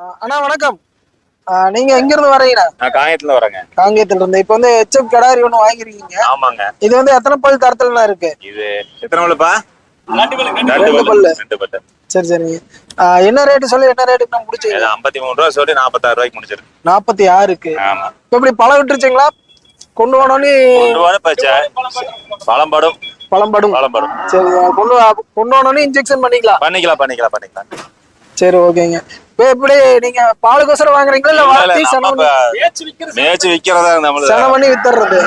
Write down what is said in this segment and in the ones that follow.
அண்ணா வணக்கம். ஆஹ் நீங்க எங்க இருந்து வரீங்கண்ணா நான் காயத்துல வரேங்க. காங்கேயத்துல இருந்து இப்போ வந்து எச்எப் கடாரி ஒண்ணு வாங்கிருக்கீங்க ஆமாங்க. இது வந்து எத்தனை பல் தரத்துலண்ணா இருக்கு? இது எத்தனை பல்லுப்பா? ரெண்டு ரெண்டு பல்லு. ரெண்டு பல்லு. சரி ஆஹ் என்ன ரேட்டு சொல்லி என்ன ரேட்டுக்கு நான் முடிச்சீங்க ஐம்பத்தி மூணு ரூபா சொல்லி நாற்பத்தாறு ரூபாய்க்கு முடிச்சிருக்கு. நாற்பத்தி ஆறுக்கு ஆமா. இப்போ இப்படி பழம் விட்டுருச்சுங்களா? கொண்டு போனோன்னு கொண்டு வர பச்சை. பழம் படும். பழம் படும். பழம் படும். சரி கொண்டு கொண்டு போனோன்னு இன்ஜெக்ஷன் பண்ணிக்கலாம். பண்ணிக்கலாம் பண்ணிக்கலாம் பண்ணிக்கலாம். சரி ஓகேங்க. இப்போ எப்படி நீங்க பாலுக்கோசரம் வாங்குறீங்களா இல்ல இப்ப மேய்ச்சி விக்கிறதா நம்மளுக்கு சென பண்ணி வித்துறது.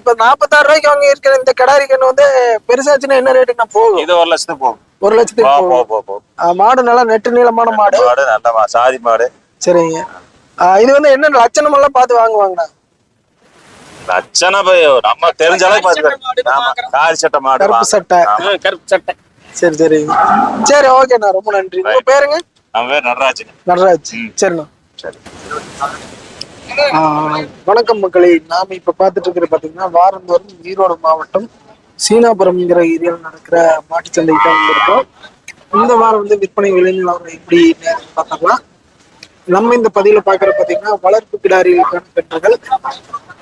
இப்ப நாற்பத்தாறு ரூபாய்க்கு வாங்கி இருக்கிற இந்த கடாரி கண்ணு வந்து பெருசாச்சுன்னா என்ன ரேட்டுக்கு நான் போகும்? இது ஒரு லட்சத்துக்கு போகும். ஒரு லட்சத்துக்கு போகும். மாடு நல்லா நெட்டு நீளமான மாடு. மாடு நல்ல சாதி மாடு. சரிங்க. இது வந்து என்ன லட்சணம் எல்லாம் பார்த்து வாங்குவாங்கண்ணா? லட்சணம் நம்ம தெரிஞ்ச அளவுக்கு பாத்துக்கிறோம் ஆமா காரி சட்டை மாடு கருப்பு வாங்க. சட்டை. கருப்பு சட்டை. சரி சரிங்க சரி ஓகேண்ணா. ரொம்ப நன்றி. உங்க பேருங்க? பேர் நடராஜன் நடராஜ். சரிண்ணா. சரி. ஆஹ் வணக்கம் மக்களே. நாம இப்ப பார்த்துட்டு இருக்கிறது பாத்தீங்கன்னா வாரந்தோறும் ஈரோடு மாவட்டம் சீனாபுரம்ங்கிற ஏரியாவில் நடக்கிற மாட்டுச் சந்தைக்கு தான் வந்திருக்கோம். இந்த வாரம் வந்து விற்பனை விலை நிலவரம் எப்படி பார்த்தோம்னா நம்ம இந்த பதிவுல பாக்குற பாத்தீங்கன்னா வளர்ப்பு கிடாரிகளுக்கான கன்றுகள்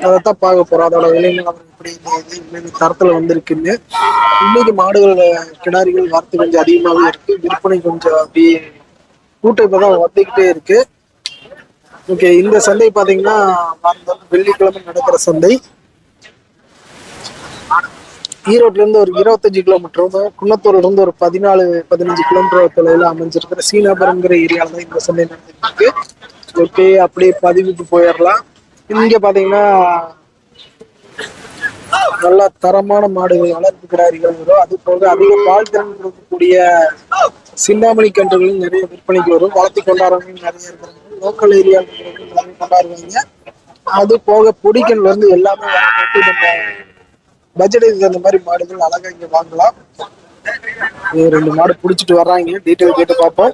அதைத்தான் பார்க்க போறோம். அதோட விலை எப்படி இருந்தது என்னென்ன தரத்துல வந்திருக்குன்னு. இன்னைக்கு மாடுகள் கிடாரிகள் வரத்து கொஞ்சம் அதிகமாகவே இருக்கு. விற்பனை கொஞ்சம் அப்படியே கூட்டம் இப்பதான் வந்துகிட்டே இருக்கு. ஓகே இந்த சந்தை பாத்தீங்கன்னா வெள்ளிக்கிழமை நடக்கிற சந்தை. ஈரோட்ல இருந்து ஒரு இருபத்தஞ்சு கிலோமீட்டரும் குன்னத்தூர்ல இருந்து ஒரு பதினாலு பதினஞ்சு கிலோமீட்டர் தொலைவில் அமைஞ்சிருக்கிற சீனாபுரம்ங்கிற ஏரியால தான் இந்த சந்தை நடந்துட்டு ஓகே அப்படியே பதிவுக்கு போயிடலாம். இங்க பாத்தீங்கன்னா நல்ல தரமான மாடுகள் வளர்ப்பு கிடாரிகள் வரும். அது போக அதிக பால் திறன் கொடுக்கக்கூடிய சிந்தாமணி கன்றுகளும் நிறைய விற்பனைக்கு வரும். வளர்த்தி கொண்டாடுறவங்க நிறைய இருக்கிறாங்க. லோக்கல் ஏரியா கொண்டாடுவாங்க. அது போக பொடிக்கன்ல இருந்து எல்லாமே வரப்பட்டு நம்ம பட்ஜெட்டுக்கு தகுந்த மாதிரி மாடுகள் அழகா இங்க வாங்கலாம். ரெண்டு மாடு புடிச்சிட்டு வர்றாங்க. டீட்டெயில் கேட்டு பார்ப்போம்.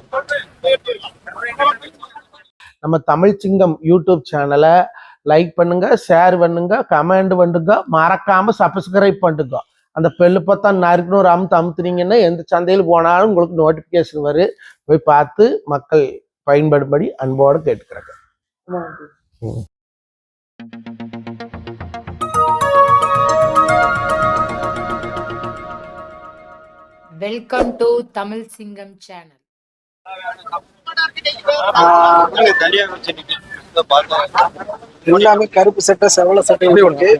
நம்ம தமிழ் சிங்கம் யூடியூப் சேனலை லைக் பண்ணுங்க ஷேர் பண்ணுங்க கமெண்ட் பண்ணுங்க மறக்காம சப்ஸ்கிரைப் பண்ணுங்க. அந்த பெல்லு பார்த்தா நறுக்குன்னு ஒரு அமுத்து அமுத்துனீங்கன்னா எந்த சந்தையில் போனாலும் உங்களுக்கு நோட்டிஃபிகேஷன் வரும். போய் பார்த்து மக்கள் பயன்படும்படி அன்போடு கேட்டுக்கிறாங்க. வெல்கம் டு தமிழ் சிங்கம் சேனல் எல்லாமே கருப்பு சட்டை செவல சட்டை இருக்கு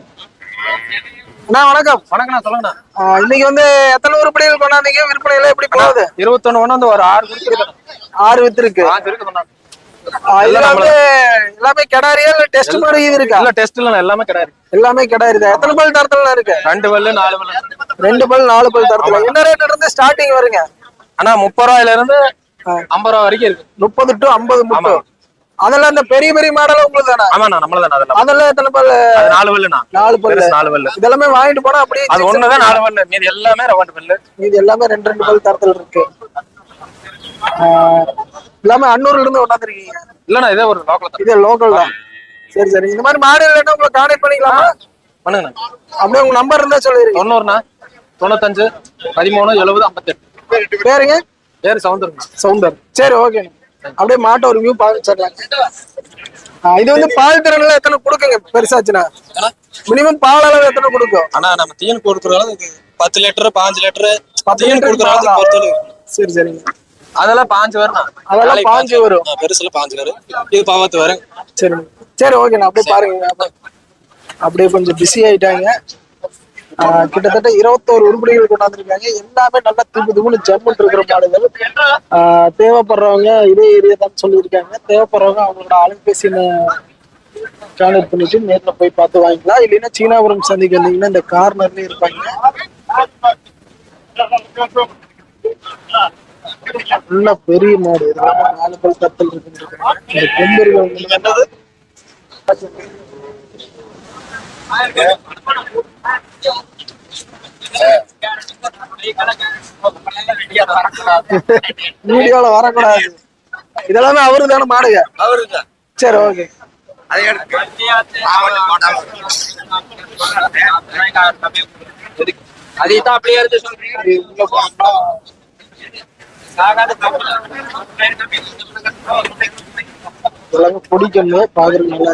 அண்ணா வணக்கம். வணக்கண்ணா சொல்லுங்கண்ணா. இன்னைக்கு வந்து எத்தனை உருப்படிகள் கொண்டாந்தீங்க? விற்பனையில எப்படி போகுது? இருபத்தொன்னு ஒண்ணு வந்து ஒரு ஆறு ஆறு வித்து இருக்கு எல்லாமே கிடாரியா டெஸ்ட் இது இருக்கா? இல்ல டெஸ்ட் இல்ல எல்லாமே கிடையாது எல்லாமே கிடாரி தான். எத்தனை பல் தரத்துல இருக்கு? ரெண்டு பல்லு நாலு பல்லு ரெண்டு பல் நாலு பல் தரத்துல. என்ன ரேட்ல இருந்து ஸ்டார்டிங் வருங்க. அண்ணா முப்பது ரூபாயில இருந்து ஐம்பது ரூபா வரைக்கும் இருக்கு. முப்பது டு ஐம்பது முப்பது அதெல்லாம் இந்த பெரிய பெரிய மாடல் உங்களுக்கு தானே? ஆமாண்ணா நம்மளதான் அதெல்லாம். அதெல்லாம் எத்தனை பல் அது நாலு பல்லுண்ணா நாலு பல் பெருசு நாலு பல்லு இதெல்லாமே வாங்கிட்டு போனா அப்படியே அது ஒண்ணுதான் நாலு பல்லு மீதி எல்லாமே ரெண்டு பல்லு இது எல்லாமே ரெண்டு ரெண்டு பல் தரத்துல இருக்கு. எல்லாமே அன்னூர்ல இருந்து கொண்டாந்துருக்கீங்க. இல்லண்ணா இதே ஒரு லோக்கல் இது லோக்கல் தான். சரி சரி. இந்த மாதிரி மாடு இல்லைன்னா உங்களை கான்டாக்ட் பண்ணிக்கலாமா? பண்ணுங்கண்ணா. அப்படியே உங்க நம்பர் இருந்தா சொல்லிருக்கீங்க தொண்ணூறுண்ணா தொண்ணூத்தஞ்சு பதிமூணு எழுபது ஐம்பத்தெட்டு. பேருங்க? பேர் சவுந்தருங்க சவுந்தர். சரி ஓகே அப்படியே மாட்டை ஒரு வியூ பார்த்துடலாம் இது வந்து பால் திறன்ல எத்தனை கொடுக்குங்க பெருசாச்சுன்னா? மினிமம் பால் அளவு எத்தனை கொடுக்கும்? ஆனா நம்ம தீன் கொடுக்குறதால பத்து லிட்டர் பாஞ்சு லிட்டர் பத்து லிட்டர் பாலா? பொறுத்தவரை சரி சரிங்க. அதெல்லாம் பாஞ்சு வரும். அதெல்லாம் பாஞ்சு வரும். பெருசுல பாஞ்சு வரும். இது பாவத்து வரும். சரி. சரி ஓகே நான் அப்படியே பாருங்க. அப்ப- அப்படியே கொஞ்சம் பிஸி ஆயிட்டாங்க. கிட்டத்தட்ட இருபத்தோரு உருப்படிகள் கொண்டாந்துருக்காங்க. எல்லாமே நல்லா திப்பு திப்புன்னு ஜம்முன்னு இருக்கிற மாடுகள். தேவைப்படுறவங்க இதே ஏரியா தான் சொல்லியிருக்காங்க. தேவைப்படுறவங்க அவங்களோட அலைபேசி கான்டாக்ட் பண்ணிட்டு நேர்ல போய் பார்த்து வாங்கிக்கலாம். இல்லைன்னா சீனாபுரம் சந்தைக்கு வந்தீங்கன்னா இந்த கார்னர்லயே இருப்பாங்க. நல்ல பெரிய மாடு. இதெல்லாம் நாலு பல் கத்தல் இருக்கு இந்த வீடியோல வரக்கூடாது. இதெல்லாமே அவரு தானே மாடுங்க. அவருக்கு சரி ஓகே. அதைத்தான் அப்படியே இருந்து சொல்றீங்க. எல்லாமே பிடிக்கல பாக்குறது நல்லா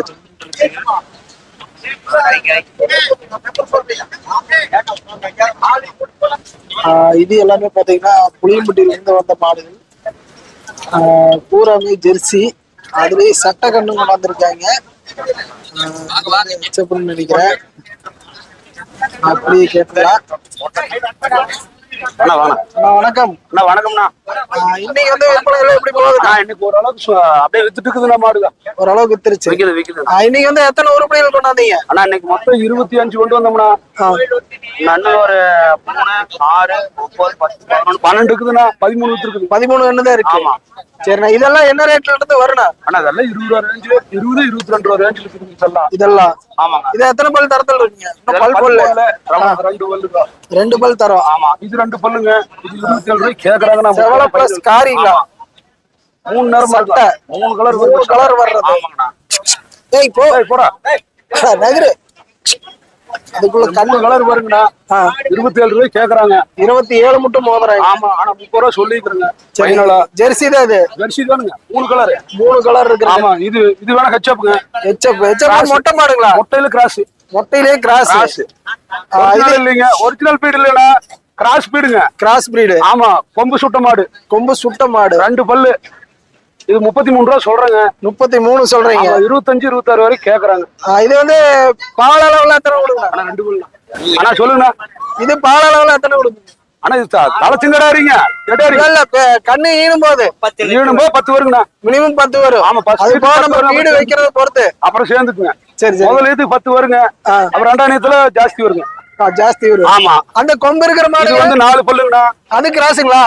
இது எல்லாமே பாத்தீங்கன்னா புளியம்பட்டியில இருந்து வந்த மாடுகள். ஆஹ் பூராமே ஜெர்சி. அதுலயே சட்டை கண்ணு கொண்டாந்துருக்காங்க நினைக்கிறேன். அப்படியே கேட்கலாம் அண்ணா வாங்க அண்ணா, வணக்கம். அண்ணா வணக்கம்ண்ணா. இன்னைக்கு வந்து விற்பனை எப்படி போகுது? நான் இன்னைக்கு ஓரளவுக்கு அப்படியே வித்துட்டு இருக்குதுண்ணா மாடுங்க ஓரளவுக்கு வித்துருச்சு விற்கிறது விற்கிறது இன்னைக்கு வந்து எத்தனை உருப்படிகள் கொண்டாந்தீங்க? அண்ணா இன்னைக்கு மொத்தம் இருபத்தி அஞ்சு கொண்டு நன்னு ஒரு மூணு ஆறு ஒன்பது பத்து பதினொன்று பன்னெண்டு இருக்குதுண்ணா. பதிமூணு இருக்குது பதிமூணு கண்ணு தான் இருக்கு. ஆமா. சரிண்ணா இதெல்லாம் என்ன ரேட்ல இருந்து வருண்ணா? அண்ணா அதெல்லாம் இருபது ரூபா ரேஞ்சு இருபது இருபத்தி ரெண்டு ரூபா ரேஞ்சில் இருக்குது இதெல்லாம். இதெல்லாம். ஆமாங்க. இது எத்தனை பல் தரத்தில் இருக்குங்க? இன்னும் பல் ரெண்டு ரெண்டு பல் தரோம். ஆமா. இது ரெண்டு பல்லுங்க. இது இருபத்தி ஏழு ரூபாய் கேக்குறாங்க செவல பிளஸ் காரிங்களா மூணு நேரம் சட்டை. மூணு கலர் மூணு colour வர்றது. ஏய் போ. போடா. நகரு. அதுக்குள்ள கண்ணு. கலர் ஆ, இருபத்தி ஏழு ரூபாய் கேக்குறாங்க. இருபத்தி ஏழு மட்டும் மோதுறாங்க ஆமா ஆனா முப்பது ரூபா சொல்லிக்கிறேங்க சரி ஃபைனலா ஜெர்சி தான் இது. ஜெர்சி தானுங்க. மூணு கலர் மூணு கலர் இருக்கு ஆமா இது இது வேணா ஹெச்அப்ங்க எச்சப் எச்சப் மொட்டை மாடுங்களா? மொட்டையில கிராஸ் மொட்டையிலே கிராஸ் இது இல்லைங்க. ஒரிஜினல் பீடு இல்லைண்ணா கிராஸ் பீடுங்க கிராஸ் பிரீடு ஆமா கொம்பு சுட்ட மாடு. கொம்பு சுட்ட மாடு. ரெண்டு பல்லு. இது முப்பத்தி மூணு ரூபா சொல்றேங்க. முப்பத்தி மூணு சொல்றீங்க இருபத்தஞ்சு இருபத்தாறு வரைக்கும் கேக்குறாங்க. இது வந்து பால் அளவுல எத்தனை கொடுங்க ஆனா ரெண்டு பல்லு. அண்ணா சொல்லுங்கண்ணா. இது பால் அளவுல எத்தனை கொடுங்க அண்ணா இது தலைச்சிங்கடாரிங்க இல்ல கண்ணு ஈனும் போது ஈடும்போ பத்து வருங்கண்ணா. மினிமம் பத்து வரும். ஆமா, பத்து நம்ம. வீடு வைக்கிறத பொறுத்து. அப்புறம் சேர்ந்துக்குங்க. சரி சரி. முதல் இது பத்து வருங்க. அப்புறம் ரெண்டாம் நேரத்துல ஜாஸ்தி வருங்க. ஜாஸ்தி வரும். ஆமா. அந்த கொம்பு இருக்கிற மாடு வந்து நாலு பல்லுங்கண்ணா. அது கிராஸுங்களா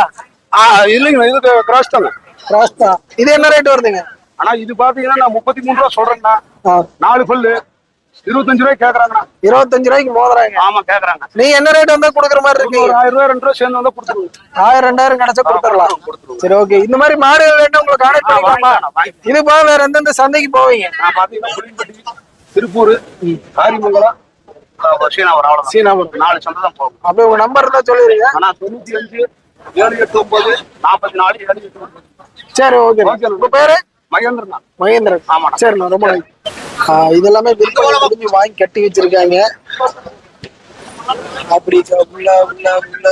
இல்லைங்கண்ணா இது கிராஸ் தாங்க. கிராஸ் தான். இது என்ன ரேட் வருதுங்க. ஆனா இது பாத்தீங்கன்னா நான் முப்பத்தி மூணு ரூபா சொல்றேங்கண்ணா. நாலு பல்லு. இருபத்தஞ்சு ரூபாய் கேக்குறாங்கண்ணா. இருபத்தஞ்சு ரூபாய்க்கு மோதுறாங்க. ஆமா கேக்குறாங்க. நீங்க என்ன ரேட் வந்தா கொடுக்குற மாதிரி ஒரு இருக்கீங்க ஆயிரம் ரூபாய் ரெண்டு ரூபா சேர்ந்து வந்தா கொடுத்துருங்க ஆயிரம் ரெண்டாயிரம் கிடைச்சா கொடுத்துடலாம். கொடுத்துருவோம். சரி ஓகே இந்த மாதிரி மாடுகள் வேணும் உங்களை கான்டாக்ட் பண்ணிக்கலாமா. இது போக வேற எந்தெந்த சந்தைக்கு போவீங்க? நான் பாத்தீங்கன்னா திருப்பூர் காரிமங்கலம் சீனாவரம் அவ்வளவுதான் சீனாபுரம். நாலு சந்தை தான் போகும். அப்படியே உங்க நம்பர் இருந்தா சொல்லிடுங்க. ஆனா தொண்ணூத்தி அஞ்சு ஏழு எட்டு ஒன்பது நாற்பத்தி நாலு ஏழு எட்டு ஒன்பது. சரி ஓகே. உங்க பேரு? மகேந்திரன். தான் மகேந்திரன் ஆமாண்ணா. சரிண்ணா ரொம்ப இதெல்லாமே விற்பனை முடிஞ்சு வாங்கி கட்டி வச்சிருக்காங்க. அப்படி உள்ள உள்ள உள்ள.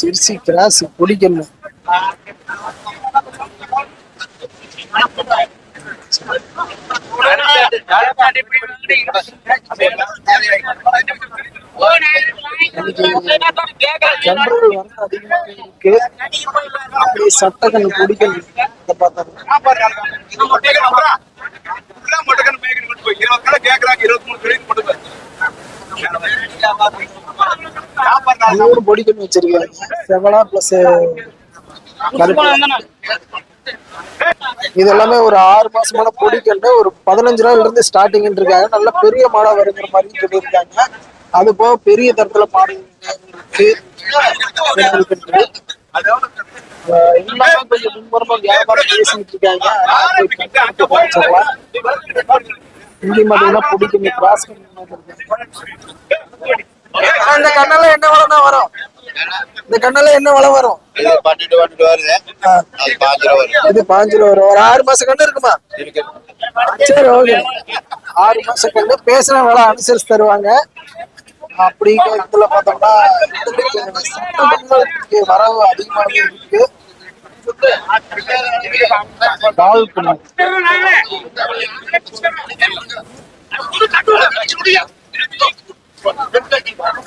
ஜெர்சி கிராஸ் பிடிக்கணும் கன்றுகள் வந்து அதிகமாக இருக்கு அப்படியே சட்டை கண்ணு இதை பார்த்தா மூணு பொடிக்கணும் வச்சிருக்காங்க செவலா பிளஸ் இது எல்லாமே ஒரு ஆறு மாசமான பொடிக்கண்டு ஒரு பதினஞ்சு ரூபாயில இருந்து ஸ்டார்டிங் இருக்காங்க நல்ல பெரிய மாடா வருங்கிற மாதிரி சொல்லியிருக்காங்க அது போக பெரிய தரத்துல மாடு இருக்கு இருக்குது. ஆஹ் எல்லாமே கொஞ்சம் மும்முரமா வியாபாரம் பேசிட்டு இருக்காங்க அதனால போய் கண்டிப்பா குறைச்சிடலாம். இங்கேயும் பாத்தீங்கன்னா பிடிக்கும் கிராஸ் இந்த கண்ணெல்லாம் என்ன விலை வரும் இந்த கண்ணெல்லாம் என்ன விலை வரும்? இது பாஞ்சு ரூபா வரும். ஒரு ஆறு மாசம் கண்ணு இருக்குமா? இருக்கு. சரி ஓகே. ஆறு மாசம் கண்ணு. பேசின விலை அனுசரிச்சு தருவாங்க. அப்படிங்கிற இதுல பார்த்தோம்னா வரவு அதிகமாகவே இருக்கு. பால் கண்ணு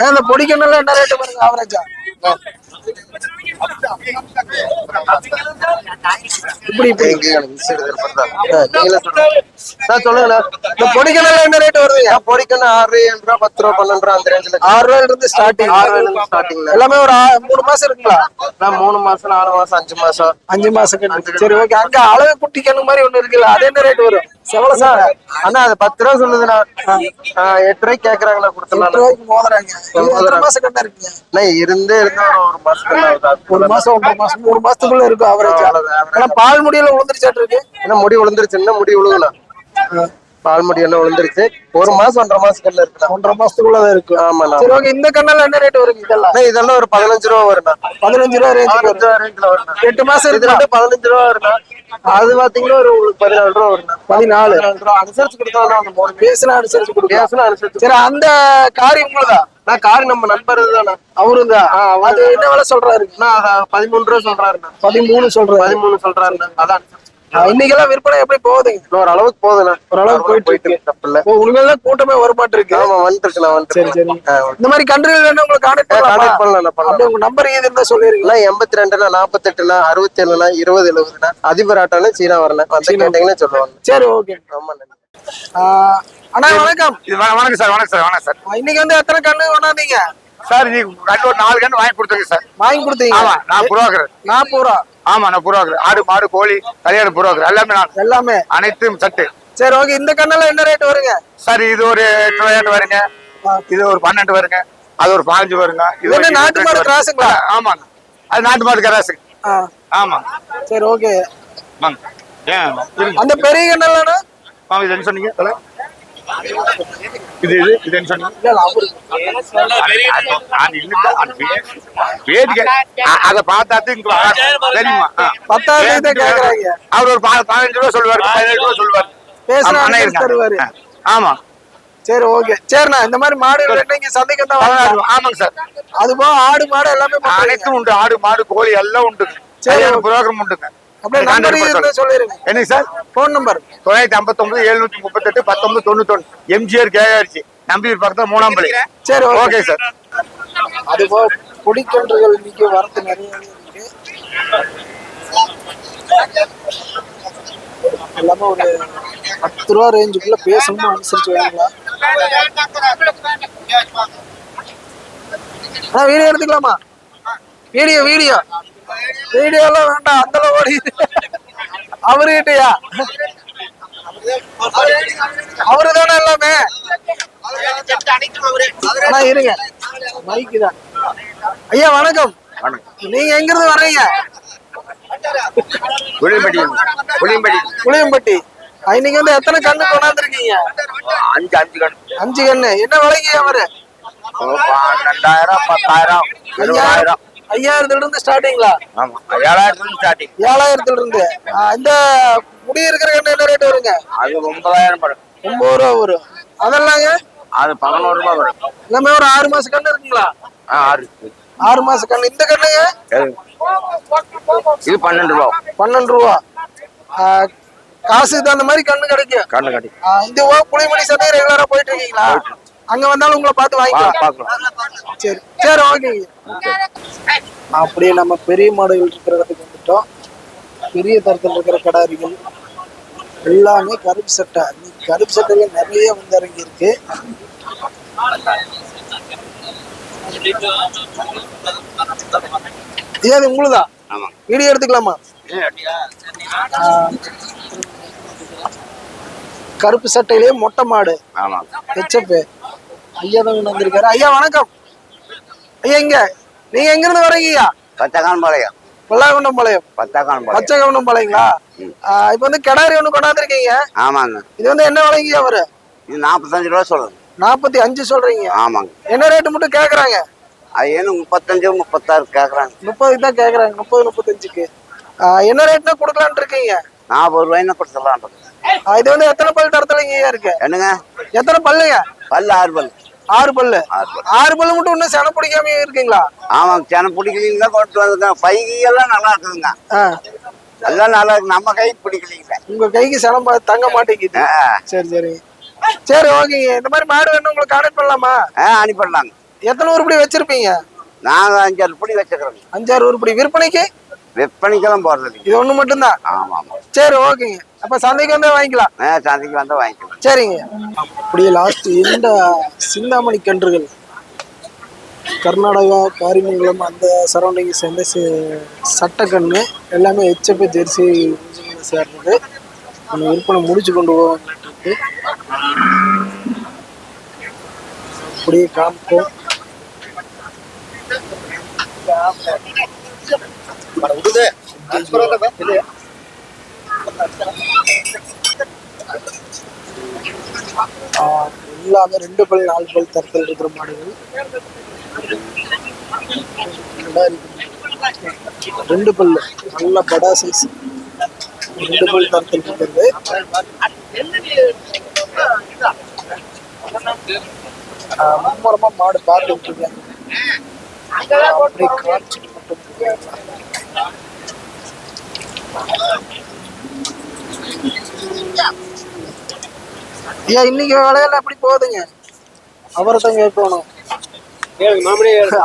ஏன் இந்த பொடி கண்ணெல்லாம் என்ன ரேட்டு பாருங்க ஆவரேஜா என்ன ரேட் வருதுங்க? பொடிக்கண்ணு ஆறு ஏழு ரூபா பத்து ரூபா பன்னெண்டு ரூபா அந்த ரேஞ்சில் ஆறு ரூபாயில இருந்து ஸ்டார்டிங் ஆறு ரூபாயில இருந்து எல்லாமே ஒரு மூணு மாசம் இருக்குங்களா? நான் மூணு மாசம் நாலு மாசம் அஞ்சு மாசம். அஞ்சு மாசம் சரி ஓகே அங்க அளவு குட்டி கண்ணு மாதிரி ஒண்ணு இருக்குல்ல அது என்ன ரேட் வரும்? செவல சார்? அண்ணா அது பத்து ரூபா சொல்லுதுண்ணா. எட்டு ரூபாய்க்கு கேக்குறாங்களா கொடுத்துடலாம் மோதுறாங்க. மாசம் இருந்தே இருந்தா ஒரு ஒரு ஆகுது. ஒரு மாசம் ஒன்றரை மாசம் மூணு மாசத்துக்குள்ள இருக்கும் average. ஆனா பால் முடியல உளுந்துருச்சாட்டு இருக்கு? என்ன முடி விழுந்துருச்சு என்ன முடி விழுகலாம் பால்முடி எல்லாம் விழுந்துருச்சு ஒரு மாசம் ஒன்றரை மாசம் கல்ல இருக்குண்ணா. ஒன்றரை மாசத்துக்குள்ளதான் இருக்கு. ஆமாண்ணா. சரி ஓகே இந்த கண்ணெல்லாம் என்ன ரேட் வருங்க இதெல்லாம்? இதெல்லாம் ஒரு பதினஞ்சு ரூபா வருண்ணா. பதினஞ்சு ரூபா வரும். ரூபா ரேஞ்சில் வருண்ணா. எட்டு மாசம் ரெண்டு பதினஞ்சு ரூபா வருண்ணா. அது பாத்தீங்கன்னா ஒரு பதினாலு ரூபா வருண்ணா. பதினாலு. ரூபா. அனுசரிச்சு கொடுத்தா அந்த மூணு பேசுனா அனுசரிச்சு கொடுக்கலாம். பேசணும் அனுசரிச்சு சரி அந்த காரி உங்களுதா நான் கார் நம்ம நண்பர் தானே அவரும் தான் அது என்ன வேலை சொல்றாரு? நான் பதிமூணு ரூபா சொல்றாருண்ணா. பதிமூணு சொல்றாரு. பதிமூணு சொல்றாருண்ணா. அதான். ஆ, இன்னைக்கெல்லாம் விற்பனை எப்படி போகுதுங்க இன்னொரு அளவுக்கு போகுதுண்ணா. ஓரளவுக்கு போயிட்டு இருக்கு. தப்பு இல்ல ஓ உண்மையில கூட்டமே வரமாட்டு இருக்கு? ஆமா வந்துருச்சுண்ணா சரி வந்துருச்சு சரி இந்த மாதிரி கண்ட்ரிகள் வேணும் உங்களுக்கு கான்டாக்ட் பண்ணலாமா? கான்டாக்ட் பண்ணலாம் பண்ணலாம். உங்க நம்பர் ஏது இருந்தா சொல்லிருங்களா எண்பத்தி ரெண்டுனா நாற்பத்தெட்டுனா அறுபத்தி ஏழுனா இருபது எழுபதுனா அதிபர் ஆட்டானு சீனா. வரல வந்து கேட்டீங்கன்னா சொல்லுவாங்க. சரி ஓகே ரொம்ப நன்றி அண்ணா வணக்கம். வணக்கம் சார் வணக்கம் சார் வணக்கம் சார். இன்னைக்கு வந்து எத்தனை கண்ணு கொண்டாந்தீங்க? சார் நீ கண்டு ஒரு நாலு கண்டு வாங்கி கொடுத்துருங்க சார். வாங்கி கொடுத்தீங்க? ஆமா நான் புரோக்கர் நாற்பது ரூபா. ஆமா நான் புரோக்கர் ஆடு மாடு கோழி கல்யாண புரோக்கர் எல்லாமே நான். எல்லாமே. அனைத்தும் சட்டு. சரி ஓகே இந்த கண்ணெல்லாம் என்ன ரேட் வருங்க? சார் இது ஒரு எட்டு ரூபாய்ட்டு வருங்க இது ஒரு பன்னெண்டு வருங்க. அது ஒரு பாஞ்சு வருங்க. இது என்ன நாட்டு மாடு கிராஸுங்களா? ஆமாங்க அது நாட்டு மாடு கிராஸுங்க ஆ, ஆமாங்க சரி ஓகே அந்த பெரிய கண்ணெல்லாம் சொன்னீங்க? அவரு வேடிக்கை. அதை பார்த்தாத்து இங்க தெரியுமா. பத்தாவது ஒரு பா- பதினஞ்சு ரூபா சொல்லுவாரு பதினேழு ரூபா சொல்லுவாரு. பேசுனா ஆமா, சரி ஓகே. சரிண்ணா இந்த மாதிரி மாடு இங்க சந்தைக்கு தான். ஆமாங்க சார். அது போக ஆடு மாடு எல்லாமே. அனைத்தும் உண்டு. ஆடு மாடு கோழி எல்லாம் உண்டுங்க சரி. புரோகிரம் உண்டுங்க. என்னங்க சார்? போன் நம்பர் தொள்ளாயிரத்தி ஐம்பத்தொன்பது எழுநூத்தி முப்பத்தெட்டு பத்தொன்பது தொண்ணூத்தொன்னு எம்ஜிஆர் கேஆர்சி நம்பியூர் பக்கத்துல மூணாம் பள்ளி. சரி ஓகே. சார். அது போக பொடிக்கன்றுகள் இன்னைக்கு வரத்து நிறைய எல்லாமே ஒரு பத்து ரூபா ரேஞ்சுக்குள்ள பேசணும் அனுசரிச்சு வாங்கலாம் அண்ணா வீடியோ எடுத்துக்கலாமா? வீடியோ வீடியோ வீடியோ எல்லாம் வேண்டாம் அந்த ஓடி. அவருகிட்டயா? அவரு தானே எல்லாமே இருங்க. மைக்கு தான். ஐயா வணக்கம். நீங்க எங்க இருந்து வர்றீங்க? புளியம்பட்டி. புளியம்பட்டி. புளியம்பட்டி. இன்னைக்கு வந்து எத்தனை கண்ணு கொண்டாந்துருக்கீங்க? அஞ்சு அஞ்சு கணக்கு அஞ்சு கண்ணு. என்ன விலைக்கு அவரு? ரெண்டாயிரம் பத்தாயிரம் இருபதாயிரம். ஐயாயிரத்துல இருந்து ஸ்டார்டிங்களா ஆமா ஏழாயிரத்துல ஸ்டார்டிங் ஏழாயிரத்துல இருந்து இந்த முடி இருக்கிற கண்ணு என்ன ரேட் வருங்க? அது ஒன்பதாயிரம் வரும் ஒன்பது ரூபா வரும். அதெல்லாங்க? அது பதினோரு ரூபாய் வரும். எல்லாமே ஒரு ஆறு மாச கண்ணு இருக்குங்களா? ஆறு. ஆறு மாச கண்ணு இந்த கண்ணுங்க? இது பன்னெண்டு ரூபா. பன்னெண்டு ரூபா. காசுக்கு தகுந்த மாதிரி கண்ணு கிடைக்கும். கண்ணு ஆ, இந்த புளிமணி சந்தை ரெகுலரா போயிட்டு இருக்கீங்களா? அங்க வந்தாலும் உங்களை பார்த்து வாங்கிக்கலாம். பாக்கலாம் சரி. சரி ஓகேங்க அப்படியே நம்ம பெரிய மாடுகள் இருக்கிற இடத்துக்கு வந்துட்டோம். பெரிய தரத்தில் இருக்கிற கடாரிகள் எல்லாமே கருப்பு சட்டை. கருப்பு சட்டையில நிறைய வந்து இறங்கி இருக்கு அது உங்களுதா? ஆமா. வீடியோ எடுத்துக்கலாமா. கருப்பு சட்டையிலேயே மொட்டை மாடு. ஹெச்எப் ஐயா தான் வந்திருக்காரு. ஐயா வணக்கம். ஐயா இங்க நீங்க எங்க இருந்து வரீங்க பத்தகான் பாளையம். பல்லாகுண்டம் பாளையம் பத்தகான் பச்சை கவுண்டம் பாளையங்களா இப்போ வந்து கிடாரி ஒண்ணு கொண்டாந்துருக்கீங்க. ஆமாங்க. இது வந்து என்ன விலைங்க அவரு? இது நாற்பத்தஞ்சு ரூபா சொல்லுங்க. நாற்பத்தி அஞ்சு சொல்றீங்க. ஆமாங்க. என்ன ரேட்டு மட்டும் கேக்குறாங்க? அது ஏன்னு முப்பத்தஞ்சு முப்பத்தாறு கேக்குறாங்க. முப்பதுக்கு தான் கேக்குறாங்க. முப்பது முப்பத்தஞ்சுக்கு. என்ன ரேட்னா கொடுக்கலான்ட்டு இருக்கீங்க? நாற்பது ரூபாய்னு கொடுத்துடலாம் ஆ, இது வந்து எத்தனை பல் தரத்துலங்க இருக்கு? என்னங்க? எத்தனை பல்லுங்க? பல்லு ஆறு பல்லு. ஆறு பல்லு. ஆறு பல்லு. மட்டும் இன்னும் சென பிடிக்காம இருக்குங்களா? ஆமாங்க சேனை பிடிக்கலீங்க கொண்டு வந்துங்க பைகி எல்லாம் நல்லா இருக்குதுங்க. எல்லாம் நல்லா இருக்கு. நம்ம கை பிடிக்கலீங்க உங்க கைக்கு செனம் தங்க மாட்டேங்குது. சரி சரி. சரி ஓகேங்க. இந்த மாதிரி மாடு வேணும் உங்களுக்கு கான்டாக்ட் பண்ணலாமா? ஆ அனுப்பிடலாங்க. எத்தனை உருப்படி வச்சிருப்பீங்க? நாங்க அஞ்சாறு பிடி வச்சுக்கிறோங்க அஞ்சாறு உருப்படி விற்பனைக்கு? விற்பனைக்கெல்லாம் போறது இல்லைங்க இது ஒண்ணு மட்டும்தான்? ஆமா ஆமா. சரி ஓகேங்க. அப்ப சந்தைக்கு வந்து வாங்கிக்கலாம். சந்தைக்கு வந்தா வாங்கிக்கலாம். சரிங்க. அப்படியே லாஸ்ட் இந்த சிந்தாமணி கன்றுகள். கர்நாடகா காரிமங்கலம் அந்த சரௌண்டிங் சேர்ந்த சி- சட்டக்கன்று எல்லாமே ஹெச்எப் ஜெர்சி சேர்ந்தது. ஒன்று விற்பனை முடிச்சு கொண்டு போவாங்க அப்படியே காமிப்போம். ஆஹ் எல்லாமே ரெண்டு பல் நாலு பல் தரத்தில் இருக்கிற மாடுகள். ரெண்டு பல் நல்ல படா சைஸ் ரெண்டு பல் தரத்தில் இருக்கிறது. மும்முரமா மாடு பார்த்துட்டு இருக்கேன். அப்படியே காமிச்சிட்டு மட்டும் ஐயா இன்னைக்கு வேலையில எப்படி போகுதுங்க? அவரை தான் கேட்கணும்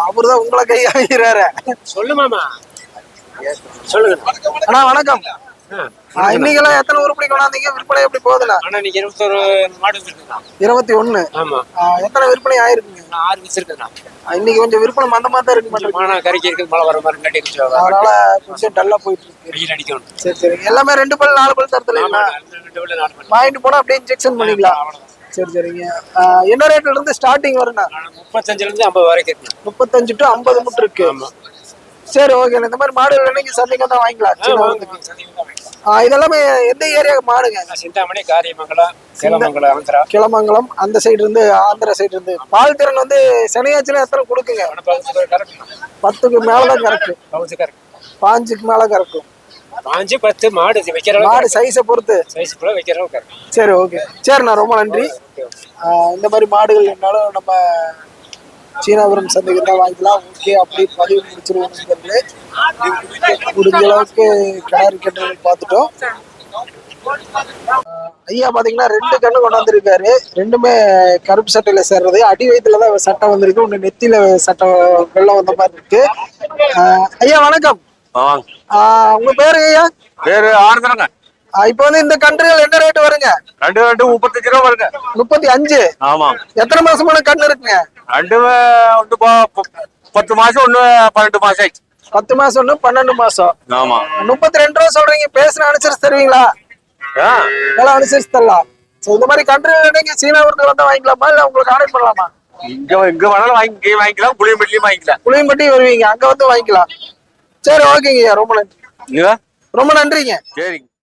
அவர்தான் உங்களை கை ஆகிறாரு சொல்லு மாமா. சொல்லுங்க. அண்ணா வணக்கம். இன்னைக்கெல்லாம் எத்தனை உருப்படி கொண்டாந்தீங்க? விற்பனை எப்படி போகுதுண்ணா? நீங்க இருபத்தொரு மாடு இருபத்தி ஒண்ணு ஆமா. எத்தனை விற்பனை ஆயிருக்குங்க? நான் ஆறு வச்சிருக்கேன் ஆ, இன்னைக்கு கொஞ்சம் விற்பனை மந்த மாதிரி தான் இருக்கு மாட்டேங்குது மானா கறிக்கு மழை வர மாதிரி கொஞ்சம் அதனால கொஞ்சம் டல்லா போயிட்டு இருக்கு. அடிக்கணும். சரி சரி. எல்லாமே ரெண்டு பல் நாலு பல் தரத்துல. வாங்கிட்டு போனா அப்படியே இன்ஜெக்ஷன் பண்ணிக்கலாம். சரி சரிங்க. என்ன ரேட்ல இருந்து ஸ்டார்டிங் வருண்ணா ஆனா முப்பத்தஞ்சுல இருந்து ஐம்பது வரைக்கும் முப்பத்தஞ்சு டு ஐம்பது மட்டும் இருக்கு. சரி ஓகே இந்த மாதிரி மாடு நீங்க சந்தைக்கு தான் வாங்கிக்கலாம். சின்ன வந்து. இதெல்லாமே எந்த ஏரியா மாடுங்க? சிந்தாமணி காரியமங்கலம் சேலமங்கலம் ஆந்திரா. கிளமங்கலம் அந்த சைடு இருந்து ஆந்திரா சைடு இருந்து. பால் திறன் வந்து சனியாச்சுல எத்தனை கொடுக்குங்க? பத்துக்கு மேலதான் கரெக்ட் பாஞ்சுக்கு மேல கறக்கும் பாஞ்சு பத்து மாடு வைக்கிற மாடு சைஸை பொறுத்து. சைஸ் கூட வைக்கிற சரி ஓகே சரிண்ணா ரொம்ப நன்றி. இந்த மாதிரி மாடுகள் என்னாலும் நம்ம சீனாபுரம் சந்தைக்கு தான் வாங்கிக்கலாம். ஓகே அப்படி பதிவு முடிச்சிருவோம் நண்பர்களே. முடிஞ்ச அளவுக்கு கிணறு கட்டுறது பார்த்துட்டோம். ஐயா பாத்தீங்கன்னா ரெண்டு கண்ணு கொண்டாந்துருக்காரு. ரெண்டுமே கருப்பு சட்டையில சேர்றது. அடி வயிற்றுல தான் சட்டை வந்திருக்கு. ஒண்ணு நெத்தியில சட்டை வெள்ளம் வந்த மாதிரி இருக்கு. ஐயா வணக்கம். உங்க பேரு ஐயா? பேரு ஆனந்தனங்க. இப்போ வந்து இந்த கன்றுகள் என்ன ரேட் வருங்க? ரெண்டு ரெண்டு முப்பத்தஞ்சு ரூபா வருங்க. முப்பத்தி அஞ்சு. ஆமா. எத்தனை மாசமான கண்ணு இருக்குங்க? ரெண்டு ஒன்று பத்து மாசம் ஒண்ணு பன்னெண்டு மாசம் ஆயிடுச்சு. பத்து மாசம் ஒண்ணு பன்னெண்டு மாசம். ஆமா. முப்பத்தி ரெண்டு ரூபா சொல்றீங்க பேசுன அனுசரிச்சு தருவீங்களா? விலை அனுசரிச்சு தரலாம். இந்த மாதிரி கன்று நீங்க சீனாபுரத்துல வந்தா வாங்கிக்கலாமா இல்ல உங்களுக்கு ஆர்டர் பண்ணலாமா? இங்க இங்க வேணாலும் வாங்கி வாங்கிக்கலாம் புளியம்பட்டிலையும் வாங்கிக்கலாம். புளியம்பட்டி வருவீங்க அங்க வந்து வாங்கிக்கலாம். சரி ஓகேங்கய்யா ரொம்ப நன்றி. ரொம்ப நன்றிங்க. சரிங்க.